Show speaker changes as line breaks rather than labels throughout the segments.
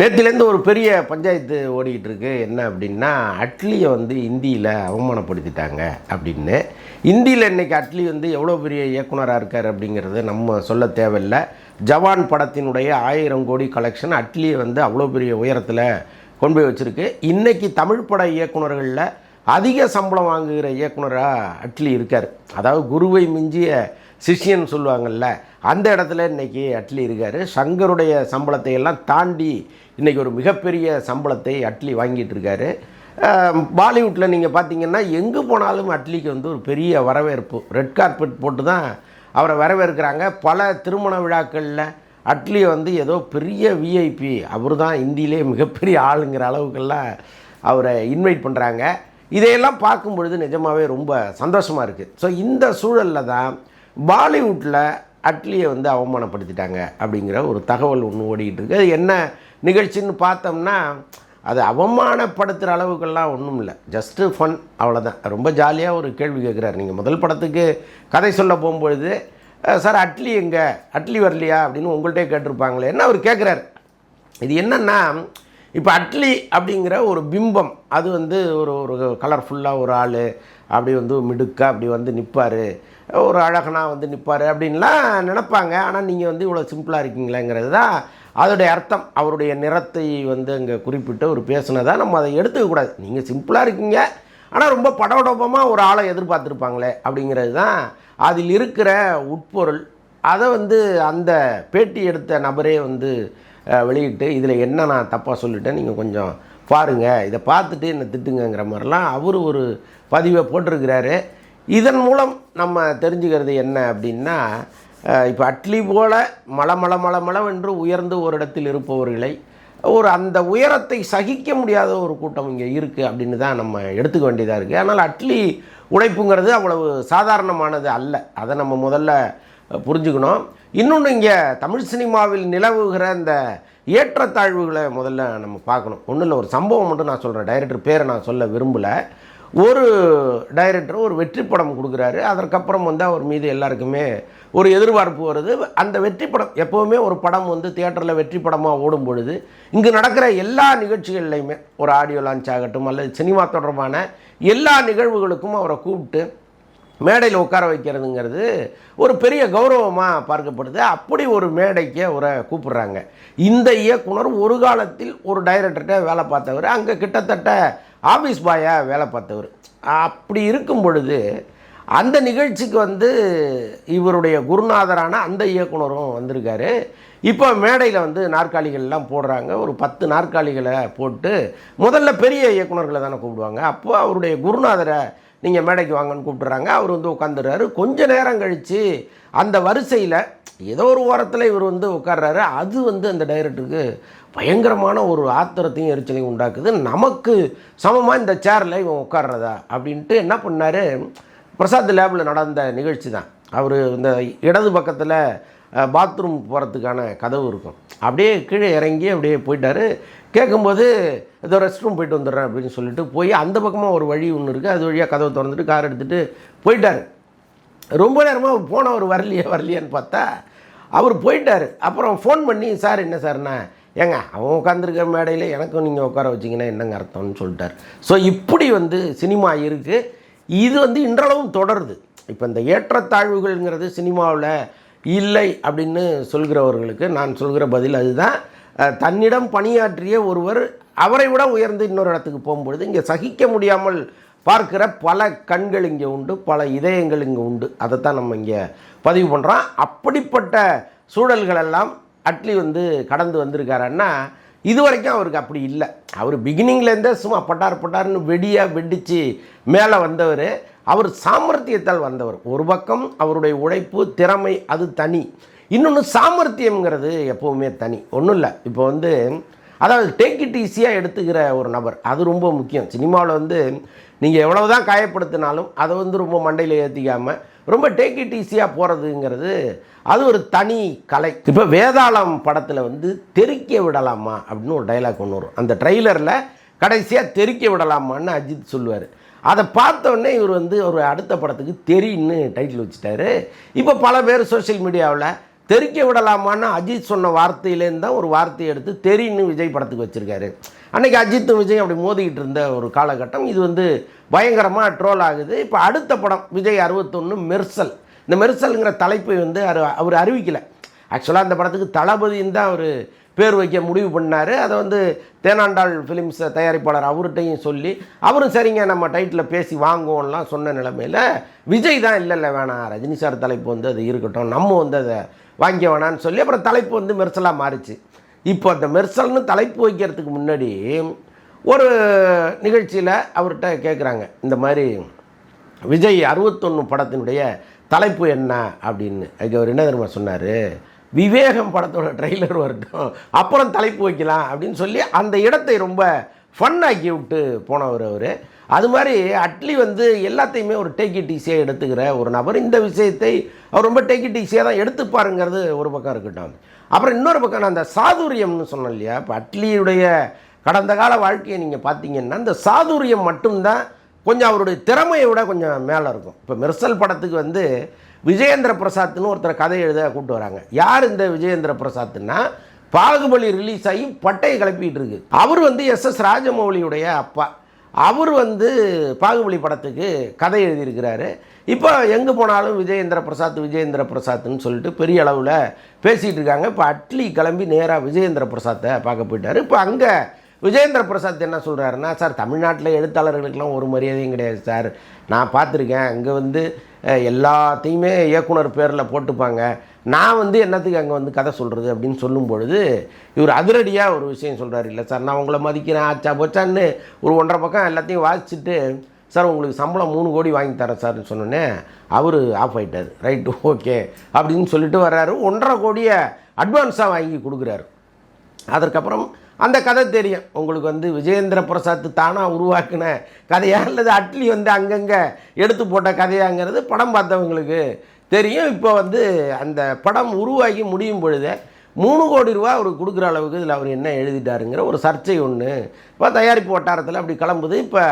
நேற்றுலேருந்து ஒரு பெரிய பஞ்சாயத்து ஓடிக்கிட்டு இருக்கு என்ன அப்படின்னா அட்லியை வந்து இந்தியில் அவமானப்படுத்திட்டாங்க அப்படின்னு. இந்தியில் இன்னைக்கு அட்லி வந்து எவ்வளோ பெரிய இயக்குனராக இருக்கார் அப்படிங்கிறது நம்ம சொல்ல தேவையில்லை. ஜவான் படத்தினுடைய ஆயிரம் கோடி கலெக்ஷன் அட்லியை வந்து அவ்வளோ பெரிய உயரத்தில் கொண்டு போய் வச்சுருக்கு. இன்றைக்கி தமிழ் பட இயக்குனர்களில் அதிக சம்பளம் வாங்குகிற இயக்குனராக அட்லி இருக்கார். அதாவது குருவை மிஞ்சிய சிஷ்யன் சொல்லுவாங்கள்ல அந்த இடத்துல இன்னைக்கு அட்லி இருக்கார். சங்கருடைய சம்பளத்தை எல்லாம் தாண்டி இன்றைக்கி ஒரு மிகப்பெரிய சம்பளத்தை அட்லி வாங்கிட்டு இருக்காரு. பாலிவுட்டில் நீங்கள் பார்த்தீங்கன்னா எங்கே போனாலும் அட்லிக்கு வந்து ஒரு பெரிய வரவேற்பு. ரெட் கார்பெட் போட்டு தான் அவரை வரவேற்கிறாங்க. பல திருமண விழாக்களில் அட்லியை வந்து ஏதோ பெரிய விஐபி அவர் தான் இந்தியிலே மிகப்பெரிய ஆளுங்கிற அளவுக்கெல்லாம் அவரை இன்வைட் பண்ணுறாங்க இதையெல்லாம் பார்க்கும் பொழுது நிஜமாகவே ரொம்ப சந்தோஷமாக இருக்குது ஸோ இந்த சூழலில் தான் பாலிவுட்டில் அட்லியை வந்து அவமானப்படுத்திட்டாங்க அப்படிங்கிற ஒரு தகவல் ஒன்று ஓடிக்கிட்டு இருக்குது அது என்ன நிகழ்ச்சின்னு பார்த்தோம்னா அது அவமானப்படுத்துகிற அளவுக்கெல்லாம் ஒன்றும் இல்லை. ஜஸ்ட்டு ஃபன் அவ்வளோதான் ரொம்ப ஜாலியாக ஒரு கேள்வி கேட்குறாரு நீங்கள் முதல் படத்துக்கு கதை சொல்ல போகும்பொழுது சார் அட்லி எங்கே? அட்லி வரலையா? அப்படின்னு உங்கள்கிட்டே கேட்டிருப்பாங்களே. என்ன அவர் கேட்குறாரு இது என்னென்னா இப்போ அட்லி அப்படிங்கிற ஒரு பிம்பம் அது வந்து ஒரு ஒரு கலர்ஃபுல்லாக ஒரு ஆள் அப்படி வந்து மிடுக்கா அப்படி வந்து நிற்பார் ஒரு அழகனா வந்து நிற்பார் அப்படின்லாம் நினைப்பாங்க. ஆனால் நீங்கள் வந்து இவ்வளோ சிம்பிளாக இருக்கீங்களேங்கிறது தான் அதோடைய அர்த்தம். அவருடைய நிறத்தை வந்து அங்கே குறிப்பிட்டு ஒரு பேசுனதாக நம்ம அதை எடுத்துக்கக்கூடாது நீங்கள் சிம்பிளாக இருக்கீங்க. ஆனால் ரொம்ப படபடப்பமாக ஒரு ஆளை எதிர்பார்த்துருப்பாங்களே அப்படிங்கிறது தான் அதில் இருக்கிற உட்பொருள். அதை வந்து அந்த பேட்டி எடுத்த நபரே வந்து வெளியிட்டு இதில் என்ன நான் தப்பாக சொல்லிட்டேன்? நீங்கள் கொஞ்சம் பாருங்கள் இதை பார்த்துட்டு என்னை திட்டுங்கங்கிற மாதிரிலாம் அவர் ஒரு பதிவை போட்டிருக்கிறாரு. இதன் மூலம் நம்ம தெரிஞ்சுக்கிறது என்ன அப்படின்னா இப்போ அட்லி போல மல மல மல மலவென்று உயர்ந்து ஒரு இடத்தில் இருப்பவர்களை ஒரு அந்த உயரத்தை சகிக்க முடியாத ஒரு கூட்டம் இங்கே இருக்குது அப்படின்னு தான் நம்ம எடுத்துக்க வேண்டியதாக இருக்குது ஆனால் அட்லி உழைப்புங்கிறது அவ்வளவு சாதாரணமானது அல்ல. அதை நம்ம முதல்ல புரிஞ்சுக்கணும். இன்னொன்று இங்கே தமிழ் சினிமாவில் நிலவுகிற இந்த ஏற்றத்தாழ்வுகளை முதல்ல நம்ம பார்க்கணும். ஒன்றும் இல்லை ஒரு சம்பவம் மட்டும் நான் சொல்கிறேன் டைரக்டர் பேரை நான் சொல்ல விரும்பலை. ஒரு டைரக்டர் ஒரு வெற்றி படம் கொடுக்குறாரு. அதற்கப்புறம் வந்து அவர் மீது எல்லாருக்குமே ஒரு எதிர்பார்ப்பு வருது. அந்த வெற்றி படம் எப்போவுமே ஒரு படம் வந்து தியேட்டரில் வெற்றி படமாக ஓடும் பொழுது இங்கு நடக்கிற எல்லா நிகழ்ச்சிகள்லையுமே ஒரு ஆடியோ லான்ச் ஆகட்டும் அல்லது சினிமா தொடர்பான எல்லா நிகழ்வுகளுக்கும் அவரை கூப்பிட்டு மேடையில் உட்கார வைக்கிறதுங்கிறது ஒரு பெரிய கௌரவமாக பார்க்கப்படுது. அப்படி ஒரு மேடைக்கு அவரை கூப்பிடுறாங்க. இந்த இயக்குனர் ஒரு காலத்தில் ஒரு டைரக்டர்கிட்ட வேலை பார்த்தவர் அங்கே கிட்டத்தட்ட ஆஃபீஸ் பாயாக வேலை பார்த்தவர். அப்படி இருக்கும் பொழுது அந்த நிகழ்ச்சிக்கு வந்து இவருடைய குருநாதரான அந்த இயக்குனரும் வந்திருக்காரு. இப்போ மேடையில் வந்து நாற்காலிகள்லாம் போடுறாங்க. ஒரு பத்து நாற்காலிகளை போட்டு முதல்ல பெரிய இயக்குனர்களை தானே கூப்பிடுவாங்க. அப்போ அவருடைய குருநாதரை நீங்கள் மேடைக்கு வாங்கன்னு கூப்பிட்டுறாங்க அவர் வந்து உட்காந்துடுறாரு கொஞ்ச நேரம் கழித்து அந்த வரிசையில் ஏதோ ஒரு ஓரத்தில் இவர் வந்து உட்கார்றாரு. அது வந்து அந்த டைரக்டருக்கு பயங்கரமான ஒரு ஆத்திரத்தையும் எரிச்சலையும் உண்டாக்குது. நமக்கு சமமாக இந்த சேரில் இவன் உட்கார்றதா? அப்படின்ட்டு என்ன பண்ணார்? பிரசாத் லேபில் நடந்த நிகழ்ச்சி தான். அவர் இந்த இடது பக்கத்தில் பாத்ரூம் போகிறதுக்கான கதவு இருக்கும். அப்படியே கீழே இறங்கி அப்படியே போயிட்டாரு. கேட்கும்போது ஏதோ ரெஸ்ட் ரூம் போயிட்டு வந்துடுறேன் அப்படின்னு சொல்லிட்டு போய் அந்த பக்கமாக ஒரு வழி ஒன்று இருக்குது அது வழியாக கதவை திறந்துட்டு கார் எடுத்துகிட்டு போயிட்டார். ரொம்ப நேரமாக போனவர் வரலையே வரலையான்னு பார்த்தா அவர் போயிட்டார். அப்புறம் ஃபோன் பண்ணி சார் என்ன சார்ண்ணா ஏங்க அவன் உட்காந்துருக்க மேடையில் எனக்கும் நீங்கள் உட்கார வச்சிங்கன்னா என்னங்க அர்த்தம்னு சொல்லிட்டார். ஸோ இப்படி வந்து சினிமா இருக்குது இது வந்து இன்றளவும் தொடருது. இப்போ இந்த ஏற்றத்தாழ்வுகள்ங்கிறது சினிமாவில் இல்லை அப்படின்னு சொல்கிறவர்களுக்கு நான் சொல்கிற பதில் அதுதான். தன்னிடம் பணியாற்றிய ஒருவர் அவரை விட உயர்ந்து இன்னொரு இடத்துக்கு போகும்பொழுது இங்கே சகிக்க முடியாமல் பார்க்கிற பல கண்கள் இங்கே உண்டு பல இதயங்கள் இங்கே உண்டு. அதைத்தான் நம்ம இங்கே பதிவு பண்ணுறோம் அப்படிப்பட்ட சூழல்களெல்லாம் அட்லி வந்து கடந்து வந்திருக்காருன்னா இது வரைக்கும் அவருக்கு அப்படி இல்லை. அவர் பிகினிங்லேருந்தே சும்மா பட்டார் பட்டார்னு வெடியாக வெடித்து மேலே வந்தவர். அவர் சாமர்த்தியத்தால் வந்தவர். ஒரு பக்கம் அவருடைய உழைப்பு திறமை அது தனி. இன்னொன்று சாமர்த்தியம்ங்கிறது எப்போவுமே தனி. ஒன்றும் இல்லை. இப்போ வந்து அதாவது டேக் இட் ஈஸியாக எடுத்துக்கிற ஒரு நபர். அது ரொம்ப முக்கியம். சினிமாவில் வந்து நீங்கள் எவ்வளவு தான் காயப்படுத்தினாலும் அதை வந்து ரொம்ப மண்டையில் ஏற்றிக்காமல் ரொம்ப டேக் இட் ஈஸியாக போகிறதுங்கிறது அது ஒரு தனி கலை. இப்போ வேதாளம் படத்தில் வந்து தெறிக்க விடலாமா? அப்படின்னு ஒரு டைலாக் ஒன்று வரும். அந்த ட்ரெய்லரில் கடைசியாக தெறிக்க விடலாமான்னு அஜித் சொல்லுவார். அதை பார்த்தோன்னே இவர் வந்து ஒரு அடுத்த படத்துக்கு தெரின்னு டைட்டில் வச்சுட்டாரு. இப்போ பல பேர் சோஷியல் மீடியாவில் தெரிக்க விடலாமான்னு அஜித் சொன்ன வார்த்தையிலேருந்து தான் ஒரு வார்த்தையை எடுத்து தெரின்னு விஜய் படத்துக்கு வச்சுருக்காரு. அன்றைக்கி அஜித்தும் விஜய் அப்படி மோதிக்கிட்டு இருந்த ஒரு காலகட்டம். இது வந்து பயங்கரமாக ட்ரோல் ஆகுது. இப்போ அடுத்த படம் விஜய் அறுபத்தொன்று மெர்சல். இந்த மெர்சலுங்கிற தலைப்பை வந்து அவர் அவர் அறிவிக்கலை. ஆக்சுவலாக அந்த படத்துக்கு தளபதின்னு தான் அவர் பேர் வைக்க முடிவு பண்ணார். அதை வந்து தேனாண்டாள் ஃபிலிம்ஸ் தயாரிப்பாளர் அவர்கிட்டையும் சொல்லி அவரும் சரிங்க நம்ம டைட்டில் பேசி வாங்குவோம்லாம் சொன்ன நிலமையில் விஜய் தான் இல்லை இல்லை வேணாம் ரஜினி சார் தலைப்பு வந்து அது இருக்கட்டும். நம்ம வந்து அதை வாங்கிக்க வேணான்னு சொல்லி அப்புறம் தலைப்பு வந்து மெர்சலாக மாறிச்சு. இப்போ அந்த மெர்சல்னு தலைப்பு வைக்கிறதுக்கு முன்னாடி ஒரு நிகழ்ச்சியில் அவர்கிட்ட கேட்குறாங்க இந்த மாதிரி விஜய் அறுபத்தொன்று படத்தினுடைய தலைப்பு என்ன அப்படின்னு. அதுக்கு அவர் என்ன தெரியுமா சொன்னார்? விவேகம் படத்தோட ட்ரெய்லர் வரட்டும் அப்புறம் தலைப்பு வைக்கலாம் அப்படின்னு சொல்லி அந்த இடத்தை ரொம்ப ஃபன் ஆக்கி விட்டு போனவர் அவர். அது மாதிரி அட்லி வந்து எல்லாத்தையுமே ஒரு டேக் இட் ஈஸியாக எடுத்துக்கிற ஒரு நபர். இந்த விஷயத்தை அவர் ரொம்ப டேக் இட் ஈஸியாக தான் எடுத்துப்பாருங்கிறது ஒரு பக்கம் இருக்கட்டும். அப்புறம் இன்னொரு பக்கம் நான் அந்த சாதுரியம்னு சொன்னேன் இல்லையா? இப்போ அட்லியுடைய கடந்த கால வாழ்க்கையை நீங்கள் பார்த்தீங்கன்னா இந்த சாதுரியம் மட்டும்தான் கொஞ்சம் அவருடைய திறமையை விட கொஞ்சம் மேலே இருக்கும். இப்போ மெர்சல் படத்துக்கு வந்து விஜயேந்திர பிரசாத்னு ஒருத்தர் கதை எழுத கூப்பிட்டு வராங்க. யார் இந்த விஜயேந்திர பிரசாத்னா? பாகுபலி ரிலீஸ் ஆகி பட்டையை கிளப்பிட்டு இருக்கு அவர் வந்து எஸ் எஸ் ராஜமௌலியுடைய அப்பா. அவர் வந்து பாகுபலி படத்துக்கு கதை எழுதியிருக்கிறாரு. இப்போ எங்கே போனாலும் விஜயேந்திர பிரசாத் விஜயேந்திர பிரசாத்னு சொல்லிட்டு பெரிய அளவில் பேசிகிட்டு இருக்காங்க. இப்போ அட்லி கிளம்பி நேராக விஜயேந்திர பிரசாத்தை பார்க்க போயிட்டார். இப்போ அங்கே விஜயேந்திர பிரசாத் என்ன சொல்கிறாருன்னா சார் தமிழ்நாட்டில் எழுத்தாளர்களுக்கெல்லாம் ஒரு மரியாதையும் கிடையாது சார். நான் பார்த்துருக்கேன். அங்கே வந்து எல்லாத்தையுமே இயக்குனர் பேரில் போட்டுப்பாங்க. நான் வந்து என்னத்துக்கு அங்கே வந்து கதை சொல்கிறது அப்படின்னு சொல்லும் பொழுது இவர் அதிரடியாக ஒரு விஷயம் சொல்கிறார் இல்லை சார் நான் உங்களை மதிக்கிறேன். ஆச்சா போச்சான்னு ஒரு ஒன்றரை பக்கம் எல்லாத்தையும் வாசிச்சுட்டு சார் உங்களுக்கு சம்பளம் மூணு கோடி வாங்கி தரேன் சார்னு சொன்னோன்னே அவர் ஆஃப் ஆயிட்டார். ரைட்டு ஓகே அப்படின்னு சொல்லிட்டு வர்றாரு. ஒன்றரை கோடியை அட்வான்ஸாக வாங்கி கொடுக்குறாரு. அதற்கப்புறம் அந்த கதை தெரியும். உங்களுக்கு வந்து விஜயேந்திர பிரசாத் தானாக உருவாக்கின கதையா? அல்லது அட்லி வந்து அங்கங்கே எடுத்து போட்ட கதையாங்கிறது படம் பார்த்தவங்களுக்கு தெரியும். இப்போ வந்து அந்த படம் உருவாகி முடியும் பொழுது மூணு கோடி ரூபா அவருக்கு கொடுக்குற அளவுக்கு இதில் அவர் என்ன எழுதிட்டாருங்கிற ஒரு சர்ச்சை ஒன்று இப்போ தயாரிப்பு வட்டாரத்தில் அப்படி கிளம்புது. இப்போ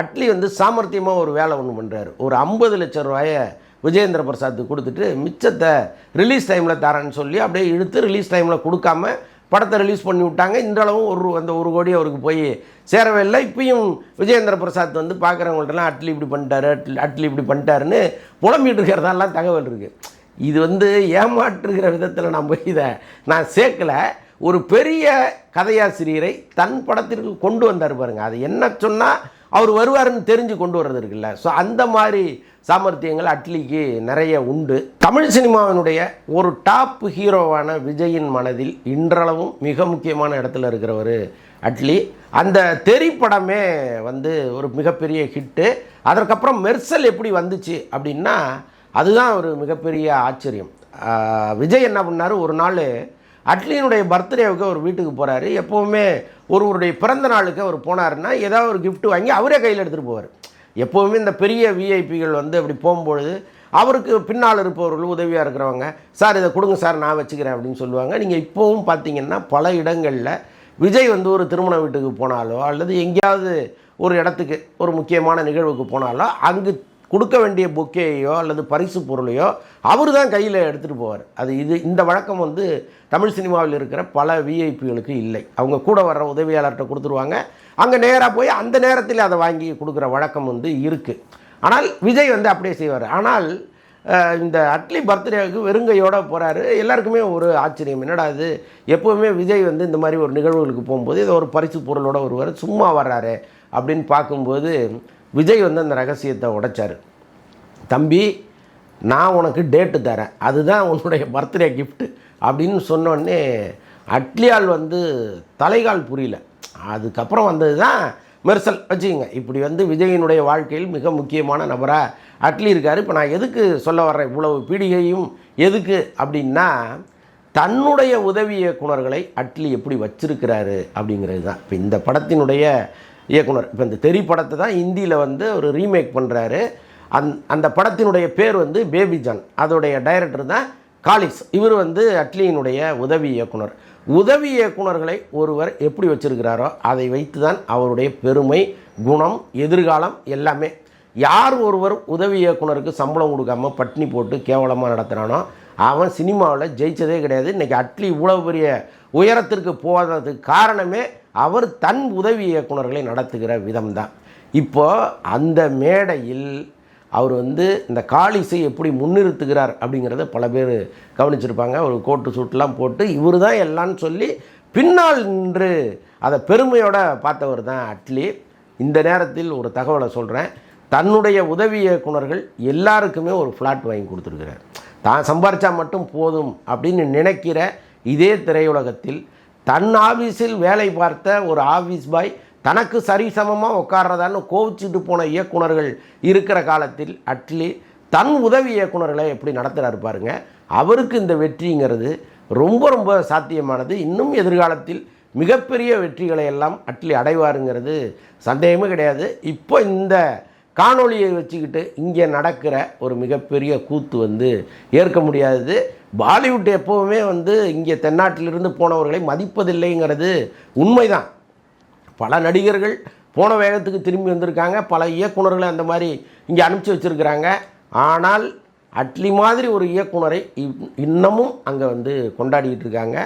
அட்லி வந்து சாமர்த்தியமாக ஒரு வேலை ஒன்று பண்ணுறாரு ஒரு ஐம்பது லட்சம் ரூபாயை விஜயேந்திர பிரசாத்துக்கு கொடுத்துட்டு மிச்சத்தை ரிலீஸ் டைமில் தரேன்னு சொல்லி அப்படியே இழுத்து ரிலீஸ் டைமில் கொடுக்காம படத்தை ரிலீஸ் பண்ணி விட்டாங்க. இன்றளவும் ஒரு அந்த ஒரு கோடி அவருக்கு போய் சேரவே இல்லை. இப்பயும் விஜயேந்திர பிரசாத் வந்து பார்க்குறவங்கள்ட்டலாம் அட்லி இப்படி பண்ணிட்டாரு அட்லி அட்லி இப்படி பண்ணிட்டாருன்னு புலம்பிட்டு இருக்கிறதெல்லாம் தகவல் இருக்குது இது வந்து ஏமாற்றுகிற விதத்தில் நான் போய் இதை நான் சேர்க்கல. ஒரு பெரிய கதையாசிரியரை தன் படத்திற்கு கொண்டு வந்தார் பாருங்கள் அது என்ன சொன்னால் அவர் வருவாருன்னு தெரிஞ்சு கொண்டு வர்றது இருக்குல்ல. ஸோ அந்த மாதிரி சாமர்த்தியங்கள் அட்லிக்கு நிறைய உண்டு. தமிழ் சினிமாவினுடைய ஒரு டாப் ஹீரோவான விஜயின் மனதில் இன்றளவும் மிக முக்கியமான இடத்துல இருக்கிறவர் அட்லி. அந்த தெரிப்படமே வந்து ஒரு மிகப்பெரிய ஹிட்டு. அதற்கப்புறம் மெர்சல் எப்படி வந்துச்சு அப்படின்னா அதுதான் ஒரு மிகப்பெரிய ஆச்சரியம். விஜய் என்ன பண்ணார்? ஒரு நாள் அட்லியினுடைய பர்த்டேவுக்கு அவர் வீட்டுக்கு போகிறாரு எப்போவுமே ஒருவருடைய பிறந்த நாளுக்கு அவர் போனாருன்னா ஏதாவது ஒரு கிஃப்ட் வாங்கி அவரே கையில் எடுத்துகிட்டு போவார். எப்போவுமே இந்த பெரிய விஐபிகள் வந்து அப்படி போகும்பொழுது அவருக்கு பின்னால் இருப்பவர்கள் உதவியாக இருக்கிறவங்க சார் இதை கொடுங்க சார் நான் வச்சுக்கிறேன் அப்படின்னு சொல்லுவாங்க. நீங்கள் இப்போவும் பார்த்தீங்கன்னா பல இடங்களில் விஜய் வந்து ஒரு திருமண வீட்டுக்கு போனாலோ அல்லது எங்கேயாவது ஒரு இடத்துக்கு ஒரு முக்கியமான நிகழ்வுக்கு போனாலோ அங்கு கொடுக்க வேண்டிய பொக்கேயோ அல்லது பரிசு பொருளையோ அவர் தான் கையில் எடுத்துகிட்டு போவார். அது இது இந்த வழக்கம் வந்து தமிழ் சினிமாவில் இருக்கிற பல விஐபிகளுக்கு இல்லை. அவங்க கூட வர்ற உதவியாளர்கிட்ட கொடுத்துருவாங்க. அங்கே நேராக போய் அந்த நேரத்தில் அதை வாங்கி கொடுக்குற வழக்கம் வந்து இருக்குது ஆனால் விஜய் வந்து அப்படியே செய்வார். ஆனால் இந்த அட்லி பர்த்டேவுக்கு வெறுங்கையோடு போகிறாரு எல்லாருக்குமே ஒரு ஆச்சரியம். என்னடா இது? எப்போவுமே விஜய் வந்து இந்த மாதிரி ஒரு நிகழ்வுகளுக்கு போகும்போது ஏதோ ஒரு பரிசு பொருளோடு வருவார் சும்மா வர்றாரு அப்படின்னு பார்க்கும்போது விஜய் வந்து அந்த ரகசியத்தை உடைச்சார். தம்பி நான் உனக்கு டேட்டு தரேன். அதுதான் உன்னுடைய பர்த்டே கிஃப்ட்டு அப்படின்னு சொன்னோடனே அட்லியால் வந்து தலைகால் புரியல. அதுக்கப்புறம் வந்தது தான் மெர்சல். வச்சுக்கோங்க இப்படி வந்து விஜயினுடைய வாழ்க்கையில் மிக முக்கியமான நபராக அட்லி இருக்கார். இப்போ நான் எதுக்கு சொல்ல வர்றேன்? இவ்வளவு பீடிகையும் எதுக்கு அப்படின்னா தன்னுடைய உதவி இயக்குனர்களை அட்லி எப்படி வச்சிருக்கிறாரு அப்படிங்கிறது தான் இப்போ இந்த படத்தினுடைய இயக்குனர். இப்போ இந்த தெரி படத்தை தான் ஹிந்தியில் வந்து ஒரு ரீமேக் பண்ணுறாரு அந் அந்த படத்தினுடைய பேர் வந்து பேபி ஜான் அதோடைய டைரக்டர் தான் காலிஸ் இவர் வந்து அட்லியினுடைய உதவி இயக்குனர். உதவி இயக்குனர்களை ஒருவர் எப்படி வச்சுருக்கிறாரோ அதை வைத்து தான் அவருடைய பெருமை குணம் எதிர்காலம் எல்லாமே. யார் ஒருவர் உதவி இயக்குனருக்கு சம்பளம் கொடுக்காம பட்னி போட்டு கேவலமாக நடத்துகிறானோ அவன் சினிமாவில் ஜெயிச்சதே கிடையாது. இன்றைக்கி அட்லி இவ்வளோ பெரிய உயரத்திற்கு போகிறதுக்கு காரணமே அவர் தன் உதவி இயக்குனர்களை நடத்துகிற விதம்தான். இப்போது அந்த மேடையில் அவர் வந்து இந்த காலிசை எப்படி முன்னிறுத்துகிறார் அப்படிங்கிறத பல பேர் கவனிச்சிருப்பாங்க. ஒரு கோட்டு சூட்டெலாம் போட்டு இவர் தான் எல்லான்னு சொல்லி பின்னால் நின்று அதை பெருமையோட பார்த்தவர் தான் அட்லி. இந்த நேரத்தில் ஒரு தகவலை சொல்கிறேன் தன்னுடைய உதவி இயக்குனர்கள் எல்லாருக்குமே ஒரு ஃப்ளாட் வாங்கி கொடுத்துருக்கிறார். தான் சம்பாரித்தா மட்டும் போதும் அப்படின்னு நினைக்கிற இதே திரையுலகத்தில் தன் ஆஃபீஸில் வேலை பார்த்த ஒரு ஆஃபீஸ் பாய் தனக்கு சரிசமமாக உட்கார்றதான்னு கோவிச்சிட்டு போன இயக்குனர்கள் இருக்கிற காலத்தில் அட்லி தன் உதவி இயக்குனர்களை எப்படி நடத்துகிறாரு பாருங்க. அவருக்கு இந்த வெற்றிங்கிறது ரொம்ப ரொம்ப சாத்தியமானது. இன்னும் எதிர்காலத்தில் மிகப்பெரிய வெற்றிகளை எல்லாம் அட்லி அடைவாருங்கிறது சந்தேகமே கிடையாது. இப்போ இந்த காணொளியை வச்சுக்கிட்டு இங்கே நடக்கிற ஒரு மிகப்பெரிய கூத்து வந்து ஏற்க முடியாதது. பாலிவுட் எப்போவுமே வந்து இங்கே தென்னாட்டிலிருந்து போனவர்களை மதிப்பதில்லைங்கிறது உண்மைதான். பல நடிகர்கள் போன வேகத்துக்கு திரும்பி வந்திருக்காங்க. பல இயக்குனர்களை அந்த மாதிரி இங்கே அனுப்பிச்சி வச்சுருக்கிறாங்க. ஆனால் அட்லி மாதிரி ஒரு இயக்குனரை இன்னமும் அங்கே வந்து கொண்டாடிக்கிட்டு இருக்காங்க.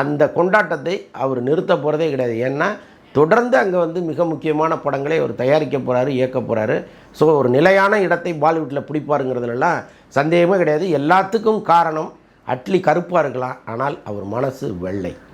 அந்த கொண்டாட்டத்தை அவர் நிறுத்த போகிறதே கிடையாது. ஏன்னா தொடர்ந்து அங்கே வந்து மிக முக்கியமான படங்களை அவர் தயாரிக்க போகிறாரு இயக்க போகிறாரு ஸோ ஒரு நிலையான இடத்தை பாலிவுட்டில் பிடிப்பாருங்கிறதுலலாம் சந்தேகமே கிடையாது. எல்லாத்துக்கும் காரணம் அட்லி கருப்பாக இருக்கலாம் ஆனால் அவர் மனசு வெள்ளை.